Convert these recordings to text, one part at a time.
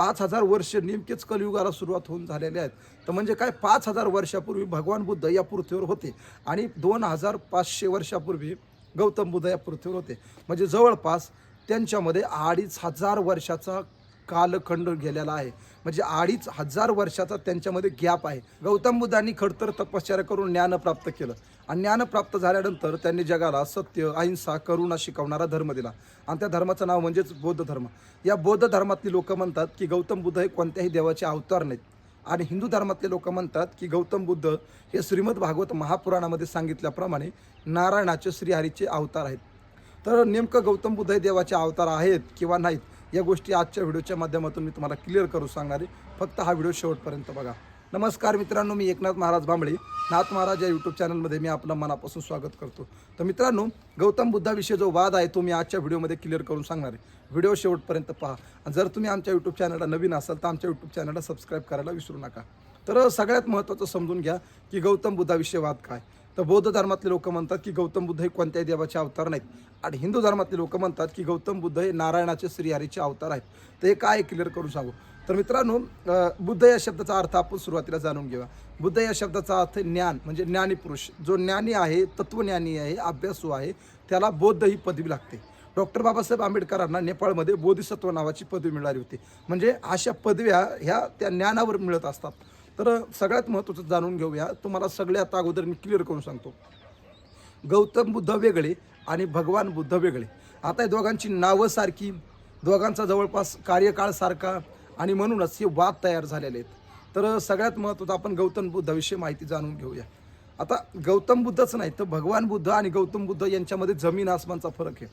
पाच हजार वर्ष नेमकेच कलियुगाला सुरुवात होऊन झालेले आहेत. तर म्हणजे काय? पाच हजार वर्षापूर्वी भगवान बुद्ध या पृथ्वीवर होते आणि दोन हजार पाचशे वर्षापूर्वी गौतम बुद्ध या पृथ्वीवर होते. म्हणजे जवळपास त्यांच्यामध्ये अडीच हजार वर्षाचा कालखंड गेलेला आहे. म्हणजे अडीच हजार वर्षाचा त्यांच्यामध्ये गॅप आहे. गौतम बुद्धांनी खडतर तपश्चर्या करून ज्ञान प्राप्त केलं. आणि ज्ञान प्राप्त झाल्यानंतर त्यांनी जगाला सत्य अहिंसा करुणा शिकवणारा धर्म दिला. आणि त्या धर्माचं नाव म्हणजेच बौद्ध धर्म. या बौद्ध धर्मातली लोक म्हणतात की गौतम बुद्ध हे कोणत्याही देवाचे अवतार नाहीत. आणि हिंदू धर्मातले लोक म्हणतात की गौतम बुद्ध हे श्रीमद भागवत महापुराणामध्ये सांगितल्याप्रमाणे नारायणाचे श्रीहरीचे अवतार आहेत. तर नेमकं गौतम बुद्ध हे देवाचे अवतार आहेत किंवा नाहीत? या गोष्टी आजच्या व्हिडिओच्या माध्यमातून मी तुम्हाला क्लिअर करू सांगणार. आहे फक्त हा व्हिडिओ शेवटपर्यंत बघा. नमस्कार मित्रांनो मी एकनाथ महाराज भांबळे. नाथ महाराज या यूट्यूब चॅनलमध्ये मी आपलं मनापासून स्वागत करतो. तर मित्रांनो गौतम बुद्धाविषयी जो वाद आहे तो मी आजच्या व्हिडिओमध्ये क्लिअर करून सांगणार आहे. व्हिडिओ शेवटपर्यंत पहा. जर तुम्ही आमच्या यूट्यूब चॅनलला नवीन असाल तर आमच्या यूट्यूब चॅनलला सबस्क्राईब करायला विसरू नका. तर सगळ्यात महत्त्वाचं समजून घ्या की गौतम बुद्धाविषयी वाद काय? तर बौद्ध धर्मातले लोक म्हणतात की गौतम बुद्ध हे कोणत्याही देवाचे अवतार नाहीत. आणि हिंदू धर्मातले लोक म्हणतात की गौतम बुद्ध हे नारायणाचे श्रीहरीचे अवतार आहेत. तर हे काय क्लिअर करू सांगू? तर मित्रांनो बुद्ध या शब्दाचा अर्थ आपण सुरुवातीला जाणून घेऊया. बुद्ध या शब्दाचा अर्थ ज्ञान म्हणजे ज्ञानीपुरुष जो ज्ञानी आहे तत्वज्ञानी आहे अभ्यासू आहे त्याला बौद्ध ही पदवी लागते. डॉक्टर बाबासाहेब आंबेडकरांना नेपाळमध्ये बोधिसत्व नावाची पदवी मिळाली होती. म्हणजे अशा पदव्या ह्या त्या ज्ञानावर मिळत असतात. तर सगळ्यात महत्त्वाचं जाणून घेऊया. तुम्हाला सगळ्यात अगोदर मी क्लिअर करून सांगतो. गौतम बुद्ध वेगळे आणि भगवान बुद्ध वेगळे. आता या दोघांची नावं सारखी दोघांचा जवळपास कार्यकाळ सारखा आणि म्हणूनच हे वाद तयार झालेले आहेत. तर सगळ्यात महत्त्वाचं आपण गौतम बुद्धाविषयी माहिती जाणून घेऊया. आता गौतम बुद्धच नाही तर भगवान बुद्ध आणि गौतम बुद्ध यांच्यामध्ये जमीन आसमानचा फरक आहे.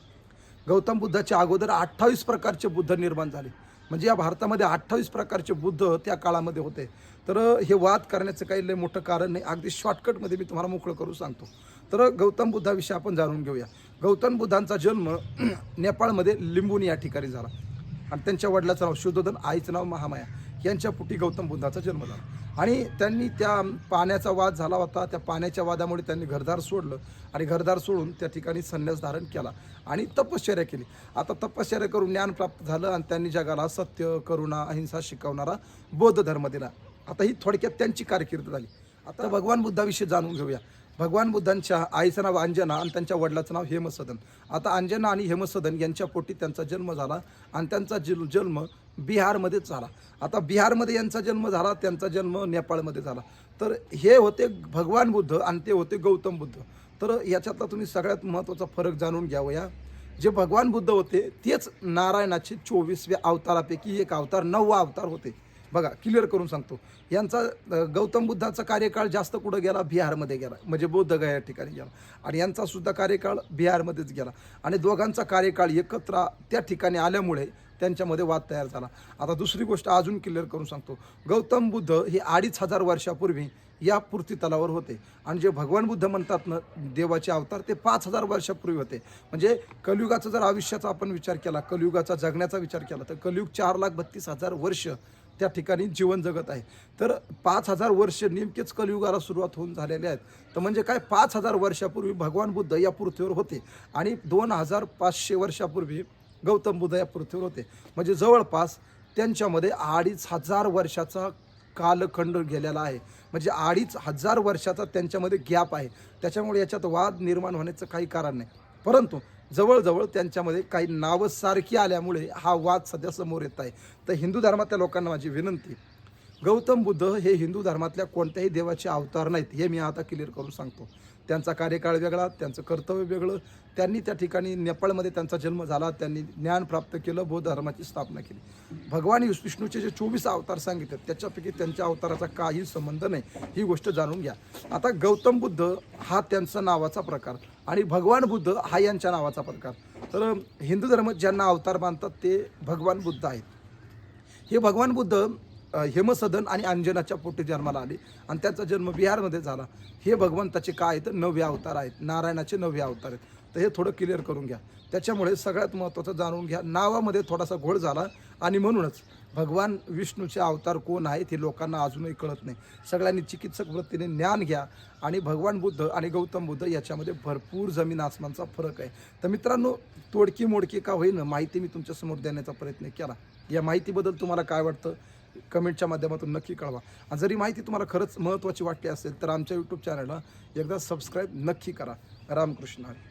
गौतम बुद्धाच्या अगोदर अठ्ठावीस प्रकारचे बुद्ध निर्माण झाले. म्हणजे या भारतामध्ये अठ्ठावीस प्रकारचे बुद्ध त्या काळामध्ये होते. तर हे वाद करण्याचं काही लय मोठं कारण नाही. अगदी शॉर्टकटमध्ये मी तुम्हाला मोकळं करू सांगतो. तर गौतम बुद्धाविषयी आपण जाणून घेऊया. गौतम बुद्धांचा जन्म नेपाळमध्ये लिंबून या ठिकाणी झाला. आणि त्यांच्या वडिलाचं नाव शुद्धोधन आईचं नाव महामाया. यांच्या पुटी गौतम बुद्धाचा जन्म झाला. आणि त्यांनी त्या पाण्याचा वाद झाला होता. त्या पाण्याच्या वादामुळे त्यांनी घरदार सोडलं आणि घरदार सोडून त्या ठिकाणी संन्यास धारण केला आणि तपश्चर्या केली. आता तपश्चर्या करून ज्ञान प्राप्त झालं आणि त्यांनी जगाला सत्य करुणा अहिंसा शिकवणारा बौद्ध धर्म दिला. आता ही थोडक्यात त्यांची कारकीर्द झाली. आता भगवान बुद्धाविषयी जाणून घेऊया. भगवान बुद्धांच्या आईचं नाव अंजना आणि त्यांच्या वडिलाचं नाव हेमसदन. आता अंजना आणि हेमसदन यांच्या पोटी त्यांचा जन्म झाला आणि त्यांचा जल जन्म बिहारमध्येच झाला. आता बिहारमध्ये यांचा जन्म झाला त्यांचा जन्म नेपाळमध्ये झाला. तर हे होते भगवान बुद्ध आणि ते होते गौतम बुद्ध. तर याच्यातला तुम्ही सगळ्यात महत्त्वाचा फरक जाणून घ्यावं या जे भगवान बुद्ध होते तेच नारायणाचे चोवीसव्या अवतारापैकी एक अवतार नववा अवतार होते. बघा क्लिअर करून सांगतो. यांचा गौतम बुद्धाचा कार्यकाळ जास्त कुठं गेला? बिहारमध्ये गेला. म्हणजे बौद्धगया या ठिकाणी गेला. आणि यांचासुद्धा कार्यकाळ बिहारमध्येच गेला. आणि दोघांचा कार्यकाळ एकत्र त्या ठिकाणी आल्यामुळे त्यांच्यामध्ये वाद तयार झाला. आता दुसरी गोष्ट अजून क्लिअर करून सांगतो. गौतम बुद्ध हे अडीच हजार वर्षापूर्वी या पूर्ती तलावर होते. आणि जे भगवान बुद्ध म्हणतात ना देवाचे अवतार ते पाच हजार वर्षापूर्वी होते. म्हणजे कलियुगाचा जर आयुष्याचा आपण विचार केला कलियुगाचा जगण्याचा विचार केला तर कलियुग चार लाख बत्तीस हजार वर्ष त्या ठिकाणी जीवन जगत आहे. तर पाच हजार वर्ष नेमकेच कलियुगाला सुरुवात होऊन झालेले आहेत. तर म्हणजे काय? पाच हजार वर्षापूर्वी भगवान बुद्ध या पृथ्वीवर होते. आणि दोन हजार पाचशे वर्षापूर्वी गौतम बुद्ध या पृथ्वीवर होते. म्हणजे जवळपास त्यांच्यामध्ये अडीच हजार वर्षाचा कालखंड गेलेला आहे. म्हणजे अडीच हजार वर्षाचा त्यांच्यामध्ये गॅप आहे. त्याच्यामुळे याच्यात वाद निर्माण होण्याचं काही कारण नाही. परंतु जवळजवळ त्यांच्यामध्ये काही नावं सारखी आल्यामुळे हा वाद सध्या समोर येत आहे. तर हिंदू धर्मातल्या लोकांना माझी विनंती गौतम बुद्ध हे हिंदू धर्मातल्या कोणत्याही देवाचे अवतार नाहीत हे मी आता क्लिअर करून सांगतो. त्यांचा कार्यकाळ वेगळा त्यांचं कर्तव्य वेगळं त्यांनी त्या ठिकाणी नेपाळमध्ये त्यांचा जन्म झाला त्यांनी ज्ञान प्राप्त केलं बौद्ध धर्माची स्थापना केली. भगवान विष्णूचे जे चोवीस अवतार सांगितले त्याच्यापैकी त्यांच्या अवताराचा काही संबंध नाही ही गोष्ट जाणून घ्या. आता गौतम बुद्ध हा त्यांचा नावाचा प्रकार आणि भगवान बुद्ध हा यांच्या नावाचा प्रकार. तर हिंदू धर्म ज्यांना अवतार मानतात ते भगवान बुद्ध आहेत. हे भगवान बुद्ध हेमसदन आणि अंजनाच्या पोटी जन्माला आले. आणि त्यांचा जन्म बिहारमध्ये झाला. हे भगवंताचे काय आहेत? नवे अवतार आहेत. नारायणाचे नवे अवतार आहेत. तर हे थोडं क्लिअर करून घ्या. त्याच्यामुळे सगळ्यात महत्त्वाचं जाणून घ्या. नावामध्ये थोडासा घोळ झाला. आणि म्हणूनच भगवान विष्णूचे अवतार कोण आहेत हे लोकांना अजूनही कळत नाही. सगळ्यांनी चिकित्सक वृत्तीने ज्ञान घ्या. आणि भगवान बुद्ध आणि गौतम बुद्ध याच्यामध्ये भरपूर जमीन आसमानचा फरक आहे. तर मित्रांनो तोडकी मोडकी का होईन माहिती मी तुमच्यासमोर देण्याचा प्रयत्न केला. या माहितीबद्दल तुम्हाला काय वाटतं? कमेंटच्या माध्यमातून नक्की कळवा आणि जरी माहिती तुम्हाला खरंच महत्त्वाची वाटली असेल तर आमच्या यूट्यूब चॅनलला एकदा सबस्क्राईब नक्की करा रामकृष्ण हरी.